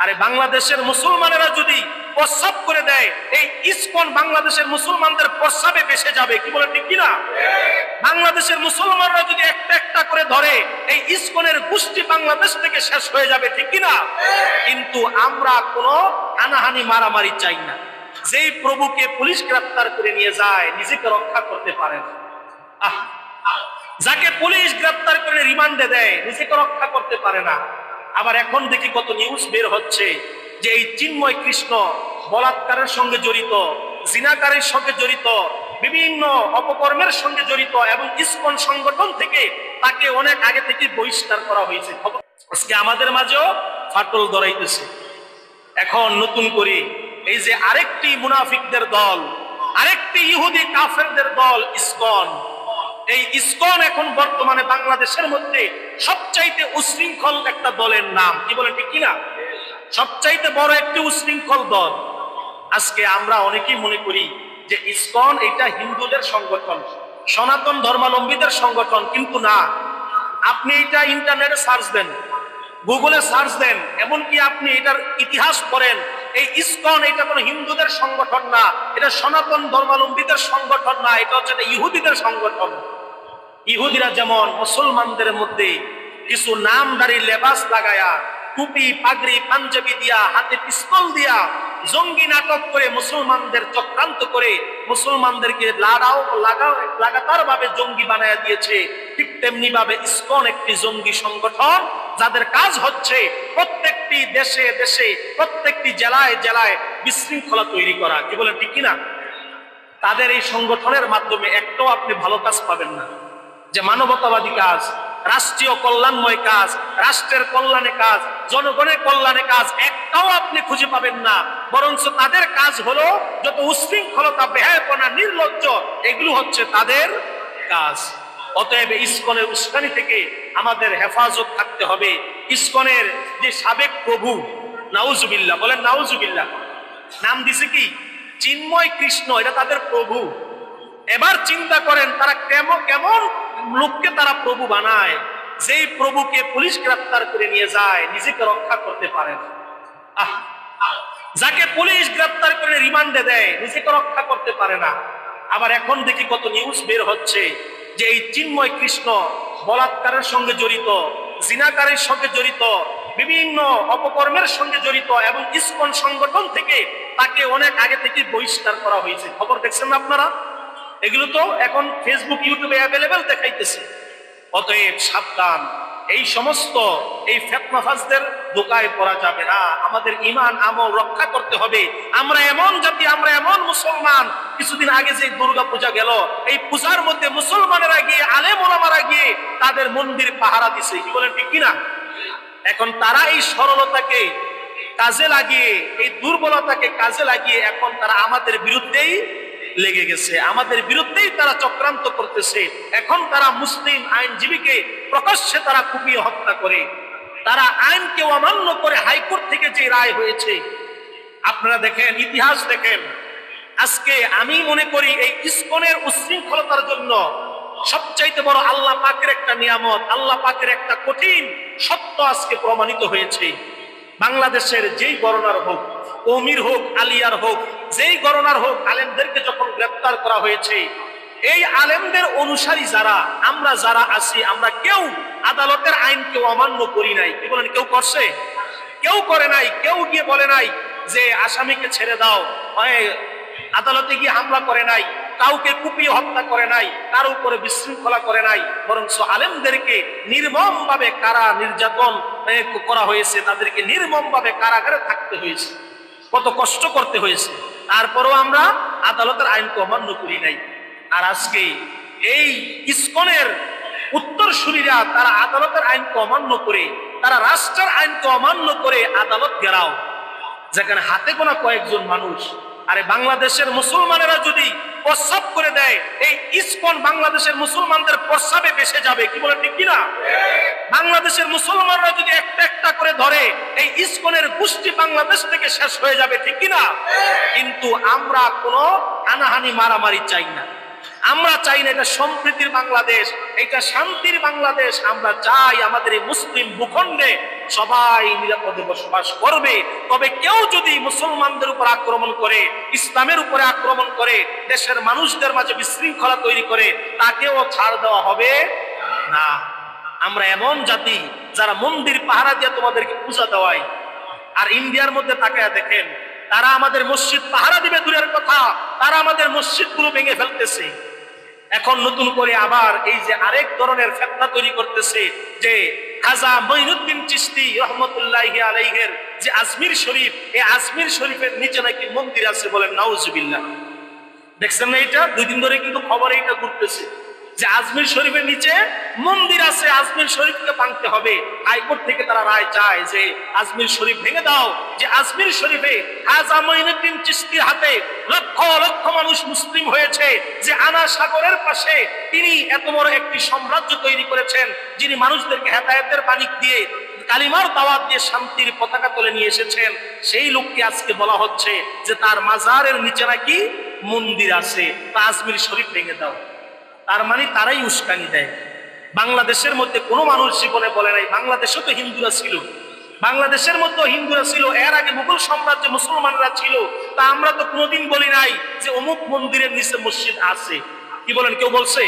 আরে বাংলাদেশের মুসলমানেরা যদি প্রস্রাব করে দেয়, এই ইস্কন বাংলাদেশের মুসলমানদের প্রস্রাবে বেসে যাবে, কি বলে ঠিক কিনা? বাংলাদেশের মুসলমানরা যদি একটা একটা করে ধরে, এই ইস্কনের গোষ্ঠী বাংলাদেশ থেকে শেষ হয়ে যাবে, ঠিক কিনা? কিন্তু আমরা কোনো হানাহানি মারামারি চাই না। যেই প্রভুকে পুলিশ গ্রেফতার করে নিয়ে যায়, নিজেকে রক্ষা করতে পারে না। আহ, যাকে পুলিশ গ্রেফতার করে রিমান্ডে দেয়, নিজেকে রক্ষা করতে পারে না। আবার এখন দেখি কত নিউজ বের হচ্ছে যে এই চিন্ময় কৃষ্ণ বলাৎকারের সঙ্গে জড়িত, জিনাকারের সঙ্গে জড়িত, বিভিন্ন অপকর্মের সঙ্গে জড়িত এবং ইস্কন সংগঠন থেকে তাকে অনেক আগে থেকে বহিষ্কার করা হয়েছে। আজকে আমাদের মাঝেও ফাটল ধরাইতেছে। এখন নতুন করে এই যে আরেকটি মুনাফিকদের দল, আরেকটি ইহুদি কাফেরদের দল ইসকন এই ইসকন এখন বর্তমানে বাংলাদেশের মধ্যে সবচাইতে উশৃঙ্খল একটা দলের নাম। কি বলেন, ঠিক কিনা? সবচাইতে বড় একটি উশৃঙ্খল দল। আজকে আমরা অনেকেই মনে করি যে ইসকন এটা হিন্দুদের সংগঠন, সনাতন ধর্মাবলম্বীদের সংগঠন, কিন্তু না। আপনি এটা ইন্টারনেটে সার্চ দেন। গুগলে সার্চ দেন, এমনকি আপনি এটার ইতিহাস পড়েন, এই ইসকন এটা কোনো হিন্দুদের সংগঠন না, এটা সনাতন ধর্মাবলম্বীদের সংগঠন না, এটা হচ্ছে ইহুদিদের সংগঠন। ইহুদিরা যেমন মুসলমানদের মধ্যে কিছু নামদারি লেবাস লাগায়া, টুপি, পাগড়ি, পাঞ্জাবি দিয়া, হাতে পিস্তল দিয়া, জঙ্গি নাটক করে মুসলমানদের চক্রান্ত করে মুসলমানদেরকে লাড়াও লাগাও লাগাতার ভাবে জঙ্গি বানায়া দিয়েছে, ঠিক তেমনি ভাবে ইসকন একটি জঙ্গি সংগঠন। যাদের কাজ হচ্ছে প্রত্যেকটি দেশে দেশে, প্রত্যেকটি জেলায় জেলায় বিশৃঙ্খলা তৈরি করা। কি বলেন, ঠিক কিনা? তাদের এই সংগঠনের মাধ্যমে একটাও আপনি ভালো কাজ পাবেন না। যে মানবতাবাদী কাজ, রাষ্ট্রীয় কল্যাণময় কাজ, রাষ্ট্রের কল্যাণে কাজ, জনগণের কল্যাণে কাজ, একটাও আপনি খুঁজে পাবেন না। বরঞ্চ তাদের কাজ হলো যত উশৃঙ্খলতা, বেহায়পনা, নির্লজ্জ, এগুলো হচ্ছে তাদের কাজ। অতএব ইস্কনের উস্কানি থেকে আমাদের হেফাজত থাকতে হবে। ইস্কনের যে সাবেক প্রভু, নাউজুবিল্লাহ, বলেন নাউজুবিল্লাহ, নাম দিছে কি? চিন্ময় কৃষ্ণ, এটা তাদের প্রভু। এবার চিন্তা করেন, তারা কেমন কেমন লোককে তারা প্রভু বানায়? যেই প্রভুকে পুলিশ গ্রেফতার করে নিয়ে যায়, নিজেকে রক্ষা করতে পারে না। আহ! যাকে পুলিশ গ্রেফতার করে রিমান্ডে দেয়, নিজেকে রক্ষা করতে পারে না। আবার এখন দেখি কত নিউজ বের হচ্ছে। যে এই চিন্ময় কৃষ্ণ বলাৎকারের সঙ্গে জড়িত, জিনাকারের সঙ্গে জড়িত, বিভিন্ন অপকর্মের সঙ্গে জড়িত এবং ইসকন সংগঠন থেকে তাকে অনেক আগে থেকে বহিষ্কার করা হয়েছে। খবর দেখছেন না আপনারা? এগুলো তো এখন ফেসবুক ইউটিউবে অ্যাভেলেবেল দেখাইতেছে। অতএব সাবধান। এই সমস্ত এই ফেতনাফাজদের দোকায় পড়া যাবে না। আমাদের ইমান আমল রক্ষা করতে হবে। আমরা এমন জাতি, আমরা এমন মুসলমান। কিছুদিন আগে যে দুর্গা পূজা গেল, এই পূজার মধ্যে মুসলমানেরা গিয়ে, আলেম ওলামারা গিয়ে তাদের মন্দির পাহারা দিছে। কি বলেন, ঠিক কিনা? এখন তারা এই সরলতাকে কাজে লাগিয়ে, এই দুর্বলতাকে কাজে লাগিয়ে এখন তারা আমাদের বিরুদ্ধেই লেগে গেছে। আমাদের বিরুদ্ধেই তারা চক্রান্ত করতেছে। এখন তারা মুসলিম আইনজীবীকে প্রকাশ্যে তারা কুপিয়ে হত্যা করে। তারা আইনকে অমান্য করে হাইকোর্ট থেকে যে রায় হয়েছে। আপনারা দেখেন, ইতিহাস দেখেন। আজকে আমি মনে করি এই ইস্কনের উশৃঙ্খলতার জন্য সবচাইতে বড় আল্লাহ পাকের একটা নিয়ামত, আল্লাহ পাকের একটা কঠিন সত্য আজকে প্রমাণিত হয়েছে। বাংলাদেশের যেই গণনার হোক অমির হোক, আলিয়ার হোক, যেই গণনার হোক, আলেমদেরকে যখন গ্রেপ্তার করা হয়েছে এই আলেমদের অনুসারী যারা, আমরা যারা আছি, আমরা কেউ আদালতের আইনকে অমান্য করি নাই। কি বলেন, কেউ করছে? কেউ করে নাই, কেউ গিয়ে বলে নাই যে আসামিকে ছেড়ে দাও। আদালতে গিয়ে হামলা করে নাই, কাউকে কুপিয়ে হত্যা করে নাই, কারও উপরে বিশৃঙ্খলা করে নাই বরং আলেমদেরকে নির্মম ভাবে কারা নির্যাতন করা হয়েছে, তাদেরকে নির্মম ভাবে কারাগারে থাকতে হয়েছে। কত কষ্ট করতে হয়েছে। তারপরেও আমরা আদালতের আইনকে অমান্য করি নাই। আর আজকে এই ইস্কনের উত্তরসূরিরা তারা আদালতের আইনকে অমান্য করে, তারা রাষ্ট্রের আইনকে অমান্য করে আদালত গেরাও যেখানে হাতে গোনা কয়েকজন মানুষ, আরে বাংলাদেশের মুসলমানেরা যদি প্রস্রাব করে দেয়, এই ইস্কন বাংলাদেশের মুসলমানদের প্রস্রাবে বেসে যাবে, কি বলে ঠিক কিনা? বাংলাদেশের মুসলমানরা যদি একটা একটা করে ধরে, এই ইস্কনের গোষ্ঠী বাংলাদেশ থেকে শেষ হয়ে যাবে, ঠিক কিনা? কিন্তু আমরা কোনো হানাহানি মারামারি চাই না। আমরা চাই না এটা সম্প্রীতির বাংলাদেশ, এটা শান্তির বাংলাদেশ, আমরা চাই আমাদের এই মুসলিম ভূখণ্ডে সবাই নিরাপদে বসবাস করবে। তবে কেউ যদি মুসলমানদের উপর আক্রমণ করে, ইসলামের উপরে আক্রমণ করে, দেশের মানুষদের মাঝে বিশৃঙ্খলা তৈরি করে, তাকেও ছাড় দেওয়া হবে না। আমরা এমন জাতি যারা মন্দির পাহারা দিয়ে তোমাদেরকে পূজা দেওয়াই আর ইন্ডিয়ার মধ্যে তাকায় দেখেন, তারা আমাদের মসজিদ পাহারা দিবে দূরের কথা, তারা আমাদের মসজিদ মসজিদগুলো ভেঙে ফেলতেছে। এখন নতুন করে আবার এই যে আরেক ধরনের ফেতনা তৈরি করতেছে যে খাজা মঈনুদ্দিন চিস্তি রহমতুল্লাহ আলাইহের যে আজমির শরীফ, এই আজমির শরীফের নিচে নাকি মন্দির আছে বলেন নাউজুবিল্লাহ। দেখছেন না এটা? দুই দিন ধরে কিন্তু খবরে এটা ঘুরতেছে যে আজমির শরীফের নিচে মন্দির আছে, আজমির শরীফকে ভাঙতে হবে। হাইকোর্ট থেকে তারা রায় চায় যে আজমির শরীফ ভেঙে দাও, যে আজমির শরীফে খাজা মঈনুদ্দিন চিস্তির হাতে লক্ষ মানুষ মুসলিম হয়েছে যে আনা সাগরের পাশে তিনি এত বড় একটি সাম্রাজ্য তৈরি করেছেন, যিনি মানুষদেরকে হেদায়েতের বাণিক দিয়ে, কালিমার দাওয়াত দিয়ে শান্তির পতাকা তুলে নিয়ে এসেছেন। সেই লোককে আজকে বলা হচ্ছে যে তার মাজারের নিচে নাকি মন্দির আছে তা আজমির শরীফ ভেঙে দাও। তার মানে তারাই উস্কানি দেয়। বাংলাদেশের মধ্যে কোনো মানুষ জীবনে বলে নাই, বাংলাদেশে তো হিন্দুরা ছিল। বাংলাদেশের মধ্যে হিন্দুরা ছিল, এর আগে মুঘল সাম্রাজ্যে মুসলমানরা ছিল। তা আমরা তো কোনোদিন বলি নাই যে অমুক মন্দিরের নিচে মসজিদ আছে। কি বলেন, কেউ বলছে?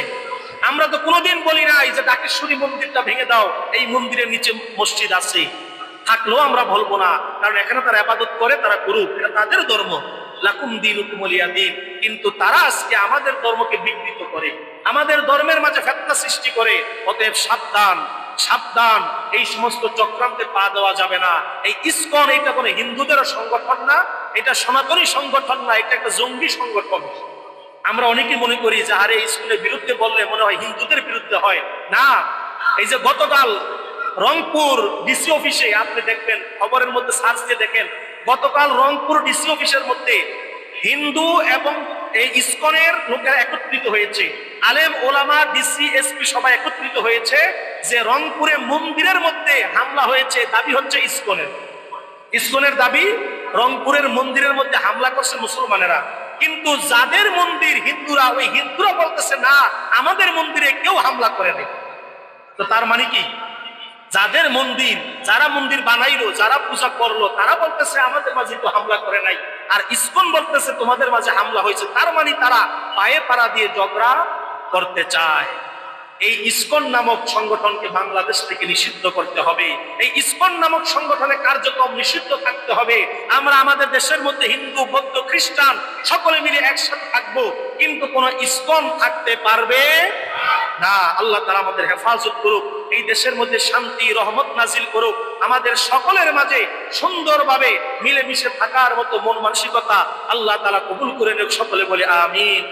আমরা তো কোনোদিন বলি নাই যে ডাকেশ্বরী মন্দিরটা ভেঙে দাও, এই মন্দিরের নিচে মসজিদ আছে। থাকলেও আমরা বলব না, কারণ এখানে তারা আবাদত করে, তারা করুক, এটা তাদের ধর্ম। লাকুম দিন উকুমলিয়া দিন কিন্তু তারা আজকে আমাদের ধর্মকে বিকৃত করে, আমাদের ধর্মের মাঝে ফেতনা সৃষ্টি করে, অতএব সাবধান। সাবধান, এই সমস্ত চক্রান্তে পা দেওয়া যাবে না। এই ইস্কন এটা কোনো হিন্দুদের সংগঠন না, এটা সনাতনী সংগঠন না, এটা একটা জঙ্গি সংগঠন। আমরা অনেকেই মনে করি যে, আরে স্কুলের বিরুদ্ধে বললে মনে হয় হিন্দুদের বিরুদ্ধে হয়। না, এই যে গতকাল রংপুর ডিসি অফিসে, আপনি দেখবেন, খবরের মধ্যে সার্চ দিয়ে দেখেন, গতকাল রংপুর ডিসি অফিসের মধ্যে হিন্দু এবং এই ইস্কনের লোকেরা একত্রিত হয়েছে। আলেম, ওলামা, ডিসি, এসপি সবাই একত্রিত হয়েছে যে রংপুরে মন্দিরের মধ্যে হামলা হয়েছে, দাবি হচ্ছে ইস্কনের। ইস্কনের দাবি, রংপুরের মন্দিরের মধ্যে হামলা করছে মুসলমানেরা। কিন্তু যাদের মন্দির হিন্দুরা, ওই হিন্দুরা বলতেছে, না, আমাদের মন্দিরে কেউ হামলা করে নাই তো তার মানে কি? যাদের মন্দির, যারা মন্দির বানাইলো, যারা পূজা করল, তারা বলতেছে, আমাদের মাঝে তো হামলা করে নাই। আর ইসকন বলতেছে, তোমাদের মাঝে হামলা হয়েছে। তার মানে তারা পায়ে পাড়া দিয়ে ঝগড়া করতে চায়। এই ইসকন নামক সংগঠনকে বাংলাদেশ থেকে নিষিদ্ধ করতে হবে। এই ইসকন নামক সংগঠনের কার্যক্রম নিষিদ্ধ থাকতে হবে। আমরা আমাদের দেশের মধ্যে হিন্দু, বৌদ্ধ, খ্রিস্টান সকলে মিলে একসাথে থাকব। কিন্তু কোন ইসকন থাকতে পারবে না, আল্লাহ তারা আমাদের হেফাজত করুক, এই দেশের মধ্যে শান্তি, রহমত নাজিল করুক, আমাদের সকলের মাঝে সুন্দরভাবে মিলেমিশে থাকার মতো মন মানসিকতা আল্লাহ তালা কবুল করে নেক সকলে বলে আমিন।